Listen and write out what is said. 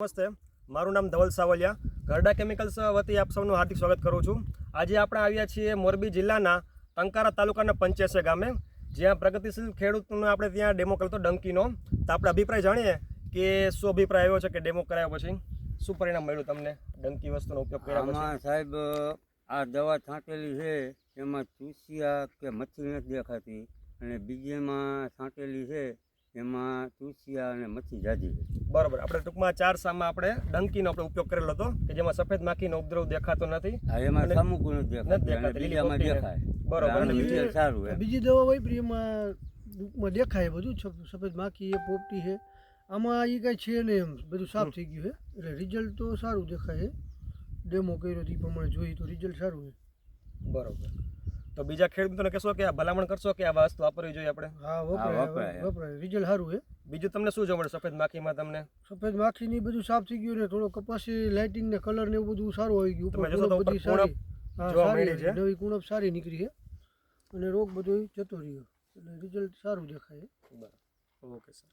નમસ્તે. મારું નામ ધવલ સાવલિયા. ગરડા કેમિકલ્સ વતી આપ સૌનું હાર્દિક સ્વાગત કરું છું. આજે આપણે આવ્યા છીએ મોરબી જિલ્લાના ટંકારા તાલુકાના પંચ્યાસે ગામે, જ્યાં પ્રગતિશીલ ખેડૂતનો આપણે ત્યાં ડેમો કરતો ડંકીનો. તો આપણે અભિપ્રાય જાણીએ કે શું અભિપ્રાય આવ્યો છે કે ડેમો કરાયા પછી? શું પરિણામ મળ્યું તમને ડંકી વસ્તુનો ઉપયોગ કર્યા સાહેબ, આ દવા છાંટેલી છે, એમાં ચૂસિયા કે મચ્છી નથી દેખાતી. અને બીજીમાં છાંટેલી છે એમાં ચૂસિયા અને મચ્છી જાજી બરાબર. આપણે ટૂંકમાં ચાર સામાં આપણે ડંકીનો આપણે ઉપયોગ કરેલો હતો કે જેમાં સફેદ માખીનો ઉપદ્રવ દેખાતો નથી એમાં સામુકુનો દેખાય નથી નથી દેખાતી અને દેખાતી, બીજામાં લીલી દેખાય. બરોબર. સારું હોય બીજી દવા વાપરી એમાં ટૂંકમાં દેખાય બધું સફેદ માખી છે પોપટી છે. આમાં એ કાંઈ છે નહીં એમ. બધું સાફ થઈ ગયું છે. એટલે રિઝલ્ટ તો સારું દેખાય છે. ડેમો કર્યો તો એ પ્રમાણે જોઈએ તો રિઝલ્ટ સારું છે. બરોબર. તો બીજા ખેડૂતોને કહેશો કે આ ભલામણ કરશો કે આ વસ્તુ વાપરવી જોઈએ આપણે? હા વપરાય, વપરાય. રિઝલ્ટ સારું છે. બીજું તમને શું જોવા મળે? સફેદ માખીમાં તમને? સફેદ માખી ની બધું સાફ થઈ ગયું ને થોડો કપાસી લાઇટિંગ ને કલર ને એવું બધું સારું આવી ગયું. તમે જોશો તો ઉપર બધી સારી જોવા મળી છે. નવી કુણપ સારી નીકળી છે. અને રોગ બધો જતો રહ્યો. એટલે રિઝલ્ટ સારું દેખાય બરાબર. Okay sir.